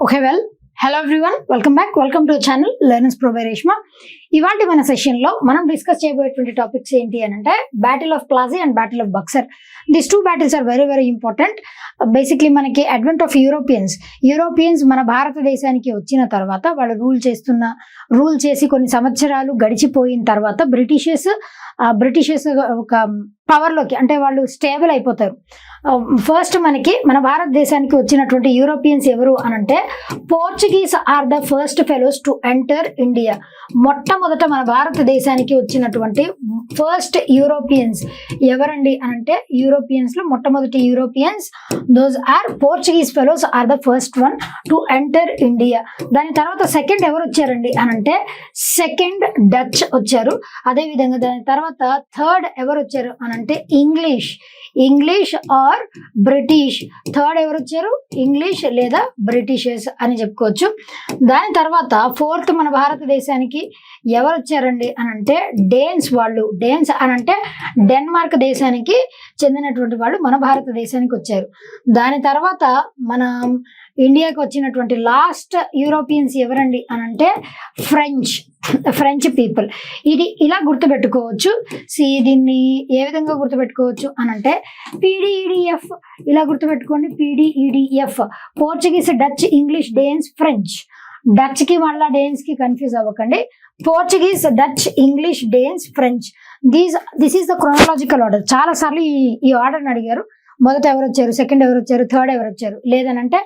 Okay, well, hello everyone. Welcome back. Welcome to the channel Learners Pro by Reshma. ఇవాళ మన సెషన్లో మనం discuss చేయబోయేటువంటి topics ఏంటి అని అంటే battle of Plassey and battle of Buxar this two battles are very very important basically మనకి advent of Europeans Europeans మన భారతదేశానికి వచ్చిన తర్వాత వాళ్ళు రూల్ చేస్తున్న రూల్ చేసి కొన్ని సంవత్సరాలు గడిచిపోయిన తర్వాత బ్రిటిషర్స్ బ్రిటిషర్స్ ఒక పవర్లోకి అంటే వాళ్ళు స్టేబుల్ అయిపోతారు. ఫస్ట్ మనకి మన భారతదేశానికి వచ్చినటువంటి యూరోపియన్స్ ఎవరు అని అంటే Portuguese are the first fellows to enter India మొట్టమొదట మన భారతదేశానికి వచ్చినటువంటి ఫస్ట్ యూరోపియన్స్ ఎవరండి అని అంటే యూరోపియన్స్లో మొట్టమొదటి Europeans those are Portuguese fellows are the first one to enter India దాని తర్వాత సెకండ్ ఎవరు వచ్చారండి అని అంటే సెకండ్ డచ్ వచ్చారు. అదే విధంగా దాని తర్వాత థర్డ్ ఎవరు వచ్చారు అని అంటే English English are British third ఎవరు వచ్చారు? ఇంగ్లీష్ లేదా బ్రిటిషర్స్ అని చెప్పుకోవచ్చు. దాని తర్వాత ఫోర్త్ మన భారతదేశానికి ఎవరు వచ్చారండి అని అంటే డేన్స్ వాళ్ళు. డేన్స్ అని అంటే డెన్మార్క్ దేశానికి చెందినటువంటి వాళ్ళు మన భారతదేశానికి వచ్చారు. దాని తర్వాత మన ఇండియాకి వచ్చినటువంటి లాస్ట్ యూరోపియన్స్ ఎవరండి అని అంటే ఫ్రెంచ్ ఫ్రెంచ్ పీపుల్. ఇది ఇలా గుర్తుపెట్టుకోవచ్చు. సి దీన్ని ఏ విధంగా గుర్తుపెట్టుకోవచ్చు అని అంటే పీడిఈడిఎఫ్ ఇలా గుర్తుపెట్టుకోండి. PDEDF. Portuguese Dutch English Danes French. డచ్కి మళ్ళా డేన్స్కి కన్ఫ్యూజ్ అవ్వకండి. Portuguese Dutch English Danes French these this is the chronological order చాలా సార్లు ఈ ఈ ఆర్డర్ని అడిగారు. మొదట ఎవరు వచ్చారు? సెకండ్ ఎవరు వచ్చారు? థర్డ్ ఎవరు వచ్చారు? లేదనంటే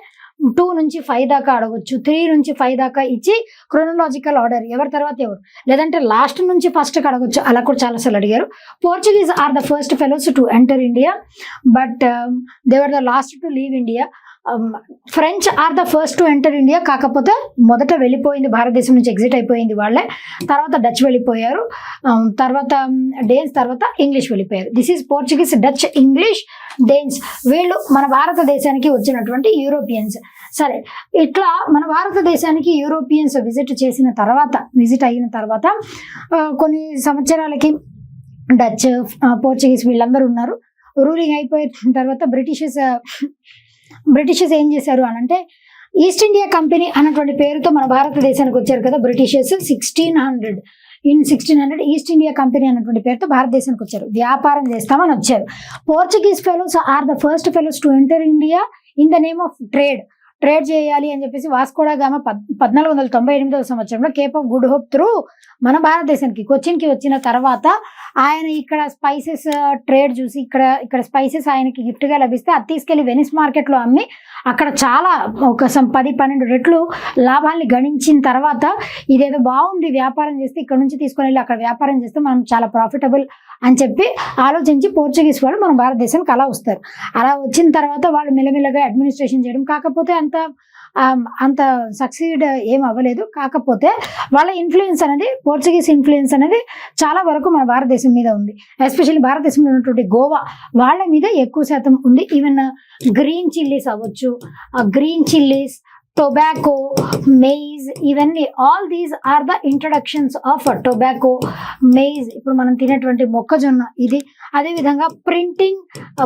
టూ నుంచి ఫైవ్ దాకా అడగొచ్చు. త్రీ నుంచి ఫైవ్ దాకా ఇచ్చి క్రోనలాజికల్ ఆర్డర్ ఎవరి తర్వాత ఎవరు? లేదంటే లాస్ట్ నుంచి ఫస్ట్ అడగొచ్చు. అలా కూడా చాలాసార్లు అడిగారు. Portuguese are the first fellows to enter India but they were the last to leave India French are the first to enter India కాకపోతే మొదట వెళ్ళిపోయింది భారతదేశం నుంచి ఎగ్జిట్ అయిపోయింది వాళ్ళే. తర్వాత డచ్ వెళ్ళిపోయారు. Um, తర్వాత um, డేన్స్ తర్వాత ఇంగ్లీష్ వెళ్ళిపోయారు. This is Portuguese Dutch English Danes వీళ్ళు మన భారతదేశానికి వచ్చినటువంటి యూరోపియన్స్ సరే ఇట్లా మన భారతదేశానికి యూరోపియన్స్ విజిట్ చేసిన తర్వాత విజిట్ అయిన తర్వాత uh, కొన్ని సంవత్సరాలకి డచ్ పోర్చుగీస్ uh, వీళ్ళందరూ ఉన్నారు. రూలింగ్ అయిపోయిన తర్వాత బ్రిటిషర్స్ బ్రిటిషర్స్ ఏం చేశారు అని అంటే ఈస్ట్ ఇండియా కంపెనీ అన్నటువంటి పేరుతో మన భారతదేశానికి వచ్చారు కదా Britishers sixteen hundred in sixteen hundred East India Company అన్నటువంటి పేరుతో భారతదేశానికి వచ్చారు. వ్యాపారం చేస్తామని వచ్చారు. Portuguese fellows are the first fellows to enter India in the name of trade trade చేయాలి అని చెప్పేసి వాస్కోడా గామ పద్ పద్నాలుగు వందల తొంభై ఎనిమిదవ సంవత్సరంలో Cape of Good Hope through మన భారతదేశానికి కొచ్చిన్కి వచ్చిన తర్వాత ఆయన ఇక్కడ స్పైసెస్ ట్రేడ్ చూసి ఇక్కడ ఇక్కడ స్పైసెస్ ఆయనకి గిఫ్ట్గా గా లభిస్తే అది తీసుకెళ్ళి వెనిస్ మార్కెట్లో అమ్మి అక్కడ చాలా ఒక సం పది పన్నెండు రెట్లు లాభాల్ని గణించిన తర్వాత ఇదేదో బాగుంది వ్యాపారం చేస్తే ఇక్కడ నుంచి తీసుకొని వెళ్ళి అక్కడ వ్యాపారం చేస్తే మనం చాలా ప్రాఫిటబుల్ అని చెప్పి ఆలోచించి పోర్చుగీస్ వాళ్ళు మన భారతదేశానికి అలా వస్తారు. అలా వచ్చిన తర్వాత వాళ్ళు మెల్లమెల్లగా అడ్మినిస్ట్రేషన్ చేయడం కాకపోతే అంత అంత అంత సక్సీడ్ ఏం అవ్వలేదు. కాకపోతే వాళ్ళ ఇన్ఫ్లుయెన్స్ అనేది పోర్చుగీస్ ఇన్ఫ్లుయెన్స్ అనేది చాలా వరకు మన భారతదేశం మీద ఉంది. ఎస్పెషల్లీ భారతదేశంలో ఉన్నటువంటి గోవా వాళ్ళ మీద ఎక్కువ శాతం ఉంది. ఈవెన్ గ్రీన్ చిల్లీస్ అవ్వచ్చు గ్రీన్ చిల్లీస్ టొబాకో మెయిజ్ ఇవన్నీ all these are the introductions of tobacco maize ఇప్పుడు మనం తినేటువంటి మొక్కజొన్న ఇది అదేవిధంగా printing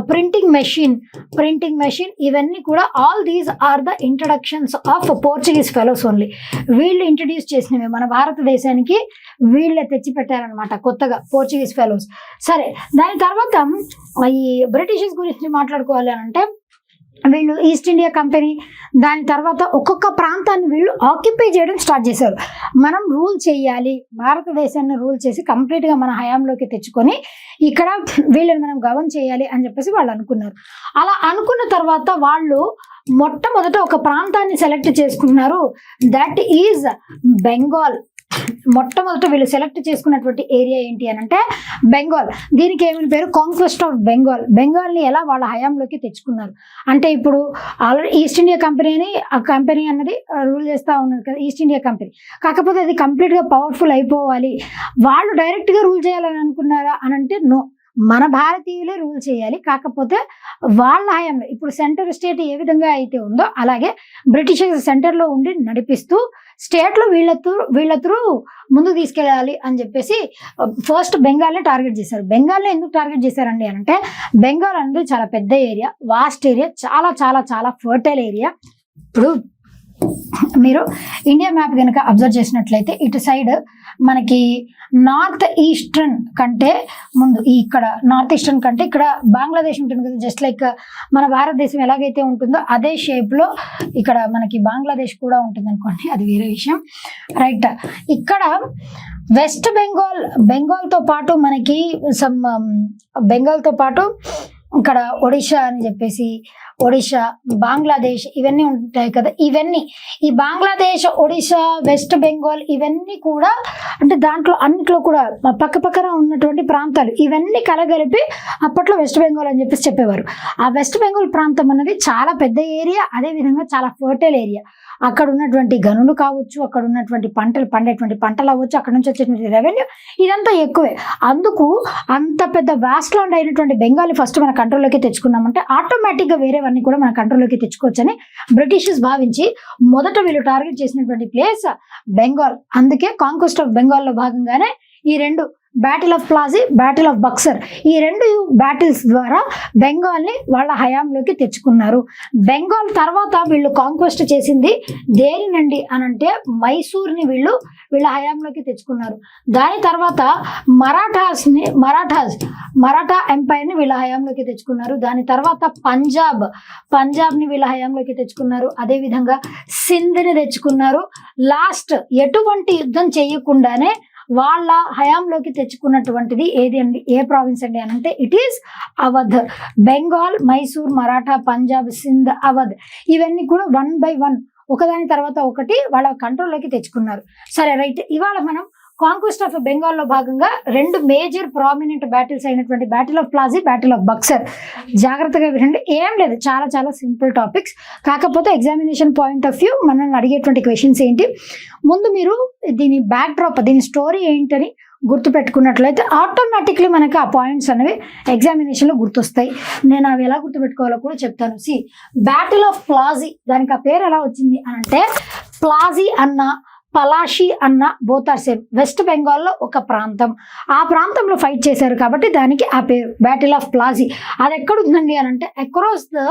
printing machine printing machine ఇవన్నీ కూడా all these are the introductions of Portuguese fellows only వీళ్ళు ఇంట్రడ్యూస్ చేసినవి మన భారతదేశానికి వీళ్ళే తెచ్చి పెట్టారనమాట కొత్తగా పోర్చుగీస్ ఫెలోస్ సరే దాని తర్వాత ఈ బ్రిటిషర్స్ గురించి మాట్లాడుకోవాలి అని అంటే వీళ్ళు ఈస్ట్ ఇండియా కంపెనీ దాని తర్వాత ఒక్కొక్క ప్రాంతాన్ని వీళ్ళు ఆక్యుపై చేయడం స్టార్ట్ చేశారు. మనం రూల్ చేయాలి భారతదేశాన్ని రూల్ చేసి కంప్లీట్గా మన హయాంలోకి తెచ్చుకొని ఇక్కడ వీళ్ళని మనం గవర్న్ చేయాలి అని చెప్పేసి వాళ్ళు అనుకున్నారు. అలా అనుకున్న తర్వాత వాళ్ళు మొట్టమొదట ఒక ప్రాంతాన్ని సెలెక్ట్ చేసుకున్నారు. దట్ ఈజ్ బెంగాల్ మొట్టమొదట వీళ్ళు సెలెక్ట్ చేసుకున్నటువంటి ఏరియా ఏంటి అని అంటే బెంగాల్ దీనికి ఏమైనా పేరు? కాంక్వెస్ట్ ఆఫ్ బెంగాల్ బెంగాల్ని ఎలా వాళ్ళ హయాంలోకి తెచ్చుకున్నారు? అంటే ఇప్పుడు ఆల్రెడీ ఈస్ట్ ఇండియా కంపెనీ అని ఆ కంపెనీ అన్నది రూల్ చేస్తూ ఉన్నది కదా ఈస్ట్ ఇండియా కంపెనీ కాకపోతే అది కంప్లీట్గా పవర్ఫుల్ అయిపోవాలి. వాళ్ళు డైరెక్ట్గా రూల్ చేయాలని అనుకున్నారా అని అంటే నో మన భారతీయులే రూల్ చేయాలి. కాకపోతే వాళ్ళ హయాంలో ఇప్పుడు సెంటర్ స్టేట్ ఏ విధంగా అయితే ఉందో అలాగే బ్రిటిషర్స్ సెంటర్లో ఉండి నడిపిస్తూ స్టేట్లో వీళ్ళ త్రూ వీళ్ళ త్రూ ముందుకు తీసుకెళ్ళాలి అని చెప్పేసి ఫస్ట్ బెంగాల్ని టార్గెట్ చేశారు. బెంగాల్ని ఎందుకు టార్గెట్ చేశారండి అని అంటే బెంగాల్ అనేది చాలా పెద్ద ఏరియా వాస్ట్ ఏరియా చాలా చాలా చాలా ఫర్టైల్ ఏరియా. ఇప్పుడు మీరు ఇండియా మ్యాప్ కనుక అబ్జర్వ్ చేసినట్లయితే ఇటు సైడ్ మనకి నార్త్ ఈస్టర్న్ కంటే ముందు ఇక్కడ నార్త్ ఈస్టర్న్ కంటే ఇక్కడ బంగ్లాదేశ్ ఉంటుంది కదా జస్ట్ లైక్ మన భారతదేశం ఎలాగైతే ఉంటుందో అదే షేప్లో ఇక్కడ మనకి బంగ్లాదేశ్ కూడా ఉంటుంది అనుకోండి అది వేరే విషయం. రైట్ ఇక్కడ వెస్ట్ బెంగాల్ బెంగాల్తో పాటు మనకి సమ్ బెంగాల్తో um, పాటు ఇక్కడ ఒడిషా అని చెప్పేసి ఒడిషా బంగ్లాదేశ్ ఇవన్నీ ఉంటాయి కదా. ఇవన్నీ ఈ బంగ్లాదేశ్ ఒడిషా వెస్ట్ బెంగాల్ ఇవన్నీ కూడా అంటే దాంట్లో అన్నిట్లో కూడా పక్క పక్కన ఉన్నటువంటి ప్రాంతాలు ఇవన్నీ కలగలిపి అప్పట్లో వెస్ట్ బెంగాల్ అని చెప్పేసి చెప్పేవారు. ఆ వెస్ట్ బెంగాల్ ప్రాంతం అనేది చాలా పెద్ద ఏరియా అదే విధంగా చాలా ఫర్టైల్ ఏరియా. అక్కడ ఉన్నటువంటి గనులు కావచ్చు అక్కడ ఉన్నటువంటి పంటలు పండేటువంటి పంటలు అవ్వచ్చు అక్కడ నుంచి వచ్చేటువంటి రెవెన్యూ ఇదంతా ఎక్కువే. అందుకు అంత పెద్ద వాస్ట్ ల్యాండ్ అయినటువంటి బెంగాల్ ఫస్ట్ మన కంట్రోల్లోకి తెచ్చుకున్నామంటే ఆటోమేటిక్గా వేరే అవన్నీ కూడా మన కంట్రోల్లోకి తెచ్చుకోవచ్చని బ్రిటిషర్స్ భావించి మొదట వీళ్ళు టార్గెట్ చేసినటువంటి ప్లేస్ బెంగాల్ అందుకే కాంక్వెస్ట్ ఆఫ్ బెంగాల్లో భాగంగానే ఈ రెండు battle of Plassey battle of Buxar ఈ రెండు బ్యాటిల్స్ ద్వారా బెంగాల్ని వాళ్ళ హయాంలోకి తెచ్చుకున్నారు. బెంగాల్ తర్వాత వీళ్ళు కాంక్వెస్ట్ చేసింది దేనినండి అనంటే మైసూర్ని వీళ్ళు వీళ్ళ హయాంలోకి తెచ్చుకున్నారు. దాని తర్వాత మరాఠాస్ని మరాఠాస్ మరాఠా ఎంపైర్ని వీళ్ళ హయాంలోకి తెచ్చుకున్నారు. దాని తర్వాత పంజాబ్ పంజాబ్ని వీళ్ళ హయాంలోకి తెచ్చుకున్నారు. అదేవిధంగా సింధ్ని తెచ్చుకున్నారు. లాస్ట్ ఎటువంటి యుద్ధం చేయకుండానే వాళ్ళ హయాంలోకి తెచ్చుకున్నటువంటిది ఏది అండి? ఏ ప్రావిన్స్ అండి అని అంటే ఇట్ ఈస్ అవధ్. బెంగాల్ మైసూర్ మరాఠా పంజాబ్ సింధ్ అవధ్. ఇవన్నీ కూడా వన్ బై వన్ ఒకదాని తర్వాత ఒకటి వాళ్ళ కంట్రోల్లోకి తెచ్చుకున్నారు. సరే రైట్. ఇవాళ మనం కాంక్వెస్ట్ ఆఫ్ బెంగాల్లో భాగంగా రెండు మేజర్ ప్రామినెంట్ బ్యాటిల్స్ అయినటువంటి battle of Plassey battle of Buxar జాగ్రత్తగా వినండి. ఏం లేదు. చాలా చాలా సింపుల్ టాపిక్స్ కాకపోతే ఎగ్జామినేషన్ పాయింట్ ఆఫ్ వ్యూ మనల్ని అడిగేటువంటి క్వశ్చన్స్ ఏంటి? ముందు మీరు దీని బ్యాక్ డ్రాప్ దీని స్టోరీ ఏంటని గుర్తుపెట్టుకున్నట్లయితే ఆటోమేటిక్లీ మనకి ఆ పాయింట్స్ అనేవి ఎగ్జామినేషన్లో గుర్తొస్తాయి. నేను అవి ఎలా గుర్తుపెట్టుకోవాలో కూడా చెప్తాను. సి బ్యాటిల్ ఆఫ్ ప్లాజీ దానికి ఆ పేరు ఎలా వచ్చింది అంటే ప్లాజీ అన్న పలాషి అన్న బోతార్సేన్ వెస్ట్ బెంగాల్లో ఒక ప్రాంతం. ఆ ప్రాంతంలో ఫైట్ చేశారు కాబట్టి దానికి ఆ పేరు బ్యాటిల్ ఆఫ్ ప్లాజీ అది ఎక్కడుందండి అని అంటే across the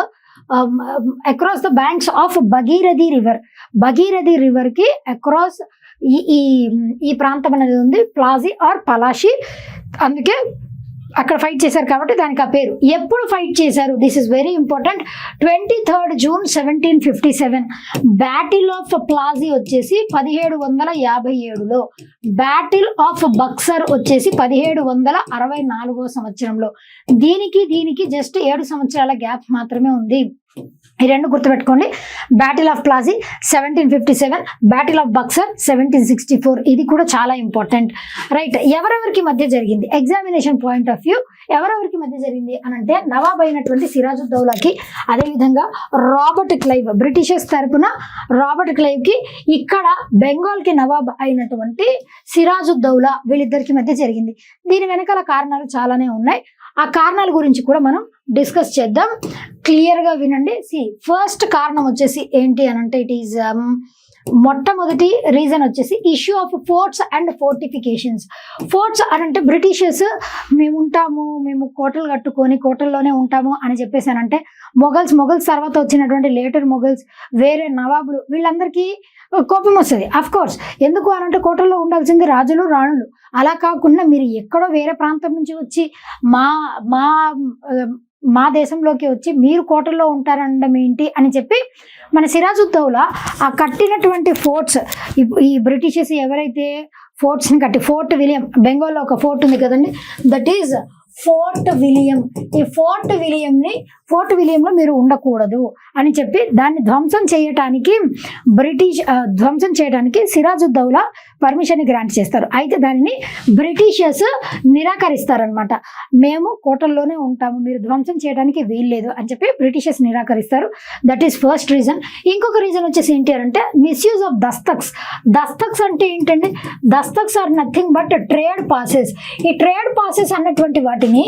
across the banks of Bhagirathi river Bhagirathi రివర్కి across ఈ ఈ ఈ ప్రాంతం అనేది ఉంది ప్లాజీ ఆర్ పలాషి అందుకే అక్కడ ఫైట్ చేశారు కాబట్టి దానికి ఆ పేరు. ఎప్పుడు ఫైట్ చేశారు? This is very important twenty third June seventeen fifty seven battle of Plassey వచ్చేసి పదిహేడు వందల యాభై ఏడులో. బ్యాటిల్ ఆఫ్ బక్సర్ వచ్చేసి పదిహేడు వందల అరవై నాలుగో సంవత్సరంలో. దీనికి దీనికి జస్ట్ ఏడు సంవత్సరాల గ్యాప్ మాత్రమే ఉంది. ఈ రెండు గుర్తుపెట్టుకోండి. Battle of Plassey seventeen fifty seven battle of Buxar seventeen sixty four ఇది కూడా చాలా ఇంపార్టెంట్ రైట్ ఎవరెవరికి మధ్య జరిగింది? ఎగ్జామినేషన్ పాయింట్ ఆఫ్ వ్యూ ఎవరెవరికి మధ్య జరిగింది? అని అంటే నవాబ్ అయినటువంటి సిరాజుద్దౌలాకి అదేవిధంగా రాబర్ట్ క్లైవ్ బ్రిటిషర్స్ తరపున రాబర్ట్ క్లైవ్కి ఇక్కడ బెంగాల్కి నవాబ్ అయినటువంటి సిరాజుద్దౌలా వీళ్ళిద్దరికి మధ్య జరిగింది. దీని వెనకాల కారణాలు చాలానే ఉన్నాయి. ఆ కారణాల గురించి కూడా మనం డిస్కస్ చేద్దాం. క్లియర్గా వినండి. సి ఫస్ట్ కారణం వచ్చేసి ఏంటి అని అంటే ఇట్ ఈజ్ um, మొట్టమొదటి రీజన్ వచ్చేసి issue of forts and fortifications forts అని అంటే బ్రిటిషర్స్ మేము ఉంటాము మేము కోటలు కట్టుకొని కోటల్లోనే ఉంటాము అని చెప్పేసానంటే మొఘల్స్ మొఘల్స్ తర్వాత వచ్చినటువంటి లేటర్ మొఘల్స్ వేరే నవాబులు వీళ్ళందరికీ కోపం వస్తుంది. అఫ్ కోర్స్ ఎందుకు అని అంటే కోటల్లో ఉండాల్సింది రాజులు రాణులు. అలా కాకుండా మీరు ఎక్కడో వేరే ప్రాంతం నుంచి వచ్చి మా మా మా దేశంలోకి వచ్చి మీరు కోటల్లో ఉంటారనడం ఏంటి అని చెప్పి మన సిరాజుద్దౌలా ఆ కట్టినటువంటి ఫోర్ట్స్ ఈ బ్రిటిషర్స్ ఎవరైతే ఫోర్ట్స్ని కట్టి ఫోర్ట్ విలియం బెంగాల్లో ఒక ఫోర్ట్ ఉంది కదండి దట్ ఈజ్ ఫోర్ట్ విలియం. ఈ ఫోర్ట్ విలియంని ఫోర్ట్ విలియంలో మీరు ఉండకూడదు అని చెప్పి దాన్ని ధ్వంసం చేయటానికి బ్రిటిష్ ధ్వంసం చేయడానికి సిరాజుద్దౌలా పర్మిషన్ గ్రాంట్ చేస్తారు. అయితే దానిని బ్రిటిషర్స్ నిరాకరిస్తారనమాట మేము కోటల్లోనే ఉంటాము మీరు ధ్వంసం చేయడానికి వీల్లేదు అని చెప్పి బ్రిటిషర్స్ నిరాకరిస్తారు. దట్ ఈస్ ఫస్ట్ రీజన్ ఇంకొక రీజన్ వచ్చేసి ఏంటి అంటే మిస్యూజ్ ఆఫ్ దస్తక్స్ దస్తక్స్ అంటే ఏంటండి? దస్తక్స్ are nothing but trade passes ఈ ట్రేడ్ పాసెస్ అన్నటువంటి వాటిని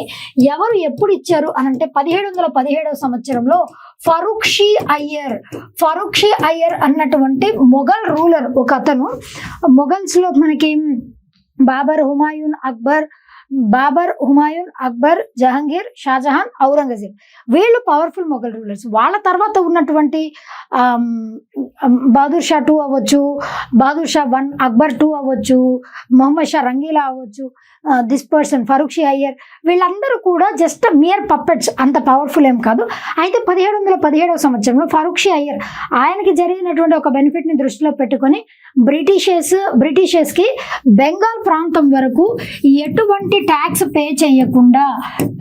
ఎవరు ఎప్పుడు ఇచ్చారు అని అంటే పదిహేడు వందల పదిహేడవ సంవత్సరంలో ఫరూక్షి అయ్యర్. ఫరూక్షి అయ్యర్ అన్నటువంటి మొఘల్ రూలర్ ఒక అతను. మొఘల్స్లో మనకి బాబర్ హుమాయూన్ అక్బర్ బాబర్ హుమాయూన్ అక్బర్ జహంగీర్ షాజహాన్ ఔరంగజేబ్. వీళ్ళు పవర్ఫుల్ మొఘల్ రూలర్స్ వాళ్ళ తర్వాత ఉన్నటువంటి ఆమ్, బహదూర్ షా టూ అవ్వచ్చు బహదూర్ షా వన్ అక్బర్ టూ అవ్వచ్చు మొహమ్మద్ షా రంగీలా అవ్వచ్చు. దిస్ పర్సన్ ఫరూక్షి అయ్యర్ వీళ్ళందరూ కూడా జస్ట్ మియర్ పప్పెట్స్ అంత పవర్ఫుల్ ఏం కాదు. అయితే పదిహేడు వందల పదిహేడవ సంవత్సరంలో ఫరూక్షి అయ్యర్ ఆయనకి జరిగినటువంటి ఒక బెనిఫిట్ని దృష్టిలో పెట్టుకొని బ్రిటిషర్స్ బ్రిటిషర్స్కి బెంగాల్ ప్రాంతం వరకు ఎటువంటి ట్యాక్స్ పే చేయకుండా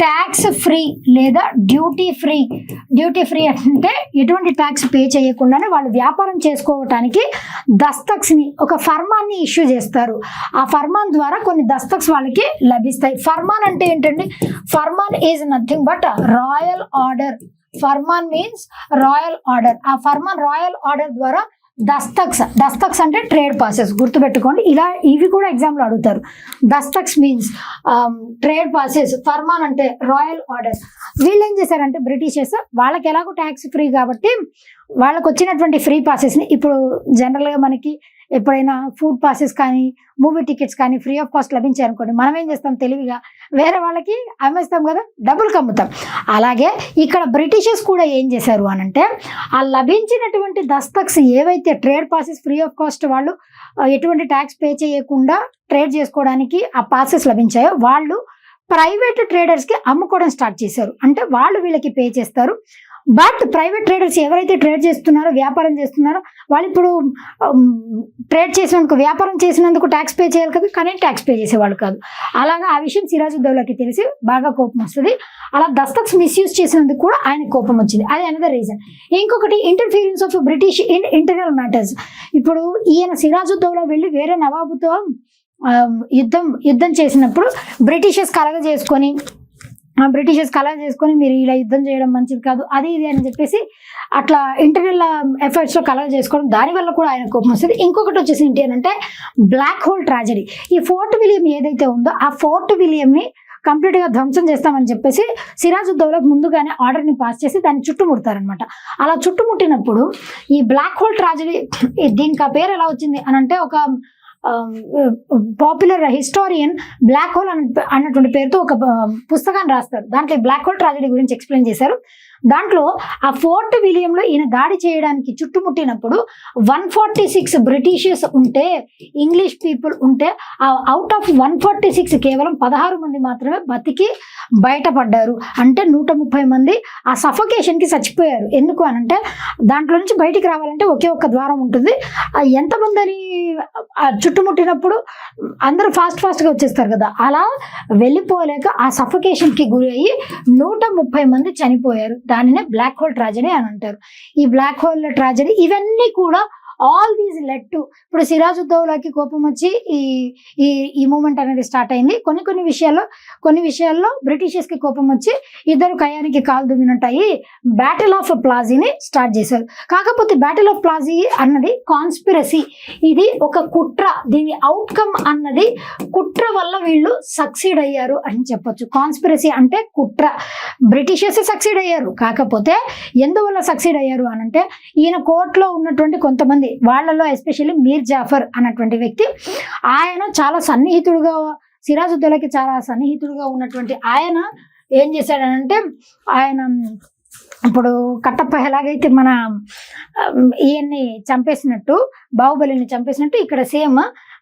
ట్యాక్స్ ఫ్రీ లేదా డ్యూటీ ఫ్రీ డ్యూటీ ఫ్రీ అంటే ఎటువంటి ట్యాక్స్ పే చేయకుండానే వాళ్ళు వ్యాపారం చేసుకోవటానికి దస్తక్స్ని ఒక ఫర్మాన్ని ఇష్యూ చేస్తారు. ఆ ఫర్మాన్ ద్వారా కొన్ని దస్తక్స్ వాళ్ళకి లభిస్తాయి. ఫర్మాన్ అంటే ఏంటండి? Farman is nothing but royal order farman means royal order ఆ ఫర్మాన్ రాయల్ ఆర్డర్ ద్వారా దస్తక్స్ దస్తక్స్ అంటే ట్రేడ్ పాసెస్ గుర్తుపెట్టుకోండి. ఇలా ఇవి కూడా ఎగ్జామ్లో అడుగుతారు. దస్తక్స్ మీన్స్ ట్రేడ్ పాసెస్ ఫర్మాన్ అంటే రాయల్ ఆర్డర్ వీళ్ళు ఏం చేశారంటే బ్రిటిషర్స్ వాళ్ళకి ఎలాగో ట్యాక్స్ ఫ్రీ కాబట్టి వాళ్ళకి వచ్చినటువంటి ఫ్రీ పాసెస్ని ఇప్పుడు జనరల్గా మనకి ఎప్పుడైనా ఫుడ్ పాసెస్ కానీ మూవీ టికెట్స్ కానీ ఫ్రీ ఆఫ్ కాస్ట్ లభించాయి అనుకోండి మనం ఏం చేస్తాం తెలివిగా? వేరే వాళ్ళకి అమ్మేస్తాం కదా డబ్బులు కమ్ముతాం అలాగే ఇక్కడ బ్రిటిషర్స్ కూడా ఏం చేశారు అని అంటే ఆ లభించినటువంటి దస్తక్స్ ఏవైతే trade passes free of cost వాళ్ళు ఎటువంటి ట్యాక్స్ పే చేయకుండా ట్రేడ్ చేసుకోవడానికి ఆ పాసెస్ లభించాయో వాళ్ళు ప్రైవేట్ ట్రేడర్స్కి అమ్ముకోవడం స్టార్ట్ చేశారు. అంటే వాళ్ళు వీళ్ళకి పే చేస్తారు. బట్ ప్రైవేట్ ట్రేడర్స్ ఎవరైతే ట్రేడ్ చేస్తున్నారో వ్యాపారం చేస్తున్నారో వాళ్ళు ఇప్పుడు ట్రేడ్ చేసినందుకు వ్యాపారం చేసినందుకు ట్యాక్స్ పే చేయాలి కదా కానీ ట్యాక్స్ పే చేసేవాళ్ళు కాదు. అలాగా ఆ విషయం సిరాజుద్దౌలాకి తెలిసి బాగా కోపం వస్తుంది. అలా దస్తక్స్ మిస్యూజ్ చేసినందుకు కూడా ఆయన కోపం వచ్చింది. అది అనదర్ రీజన్ ఇంకొకటి interference of British in internal matters ఇప్పుడు ఈయన సిరాజుద్దౌలా వెళ్ళి వేరే నవాబుతో యుద్ధం యుద్ధం చేసినప్పుడు బ్రిటిషర్స్ కలగజేసుకొని బ్రిటిషర్స్ కలగ చేసుకొని మీరు ఇలా యుద్ధం చేయడం మంచిది కాదు అది ఇది అని చెప్పేసి అట్లా ఇంటర్నల్ ఎఫర్ట్స్లో కలగ చేసుకోవడం దానివల్ల కూడా ఆయన కోపం వస్తుంది. ఇంకొకటి వచ్చేసి ఏంటి అని అంటే బ్లాక్ హోల్ ట్రాజడీ ఈ ఫోర్ట్ విలియం ఏదైతే ఉందో ఆ ఫోర్ట్ విలియంని కంప్లీట్గా ధ్వంసం చేస్తామని చెప్పేసి సిరాజుద్దౌలకు ముందుగానే ఆర్డర్ని పాస్ చేసి దాన్ని చుట్టుముడతారనమాట అలా చుట్టుముట్టినప్పుడు ఈ బ్లాక్ హోల్ ట్రాజడీ దీనికి ఆ పేరు ఎలా వచ్చింది అని అంటే ఒక పాపులర్ హిస్టారియన్ బ్లాక్ హోల్ అన్నటువంటి పేరుతో ఒక పుస్తకాన్ని రాస్తారు. దాంట్లో బ్లాక్ హోల్ ట్రాజడీ గురించి ఎక్స్ప్లెయిన్ చేశారు. దాంట్లో ఆ ఫోర్ట్ విలియంలో ఈయన దాడి చేయడానికి చుట్టుముట్టినప్పుడు వన్ ఫార్టీ సిక్స్ బ్రిటిషర్స్ ఉంటే ఇంగ్లీష్ పీపుల్ ఉంటే ఆ out of one forty six కేవలం పదహారు మంది మాత్రమే బతికి బయటపడ్డారు. అంటే నూట ముప్పై మంది ఆ సఫకేషన్కి చచ్చిపోయారు. ఎందుకు అని అంటే దాంట్లో నుంచి బయటికి రావాలంటే ఒకే ఒక్క ద్వారం ఉంటుంది. ఎంతమంది అని ఆ చుట్టుముట్టినప్పుడు అందరూ ఫాస్ట్ ఫాస్ట్గా వచ్చేస్తారు కదా. అలా వెళ్ళిపోలేక ఆ సఫకేషన్కి గురి అయ్యి నూట ముప్పై మంది చనిపోయారు. దానినే బ్లాక్ హోల్ ట్రాజడీ అని అంటారు. ఈ బ్లాక్ హోల్ ట్రాజడీ ఇవన్నీ కూడా ఆల్ దీస్ లెట్ టు ఇప్పుడు సిరాజుద్దౌలాకి కోపం వచ్చి ఈ ఈ ఈ మూమెంట్ అనేది స్టార్ట్ అయింది. కొన్ని కొన్ని విషయాల్లో కొన్ని విషయాల్లో బ్రిటిషర్స్కి కోపం వచ్చి ఇద్దరు కయానికి కాలు దుమ్మినట్టాయి. బ్యాటిల్ ఆఫ్ ప్లాజీని స్టార్ట్ చేశారు. కాకపోతే బ్యాటిల్ ఆఫ్ ప్లాజీ అన్నది కాన్స్పిరసీ ఇది ఒక కుట్ర. దీని అవుట్కమ్ అన్నది కుట్ర వల్ల వీళ్ళు సక్సీడ్ అయ్యారు అని చెప్పొచ్చు. కాన్స్పిరసీ అంటే కుట్ర. బ్రిటిషర్స్ సక్సీడ్ అయ్యారు. కాకపోతే ఎందువల్ల సక్సీడ్ అయ్యారు అని అంటే ఈయన కోర్టులో ఉన్నటువంటి కొంతమంది వాళ్ళలో ఎస్పెషల్లీ మీర్ జాఫర్ అన్నటువంటి వ్యక్తి ఆయన చాలా సన్నిహితుడుగా సిరాజుద్దౌలాకి చాలా సన్నిహితుడుగా ఉన్నటువంటి ఆయన ఏం చేశాడనంటే ఆయన ఇప్పుడు కట్టప్ప ఎలాగైతే మన ఈయన్ని చంపేసినట్టు బాహుబలిని చంపేసినట్టు ఇక్కడ సేమ్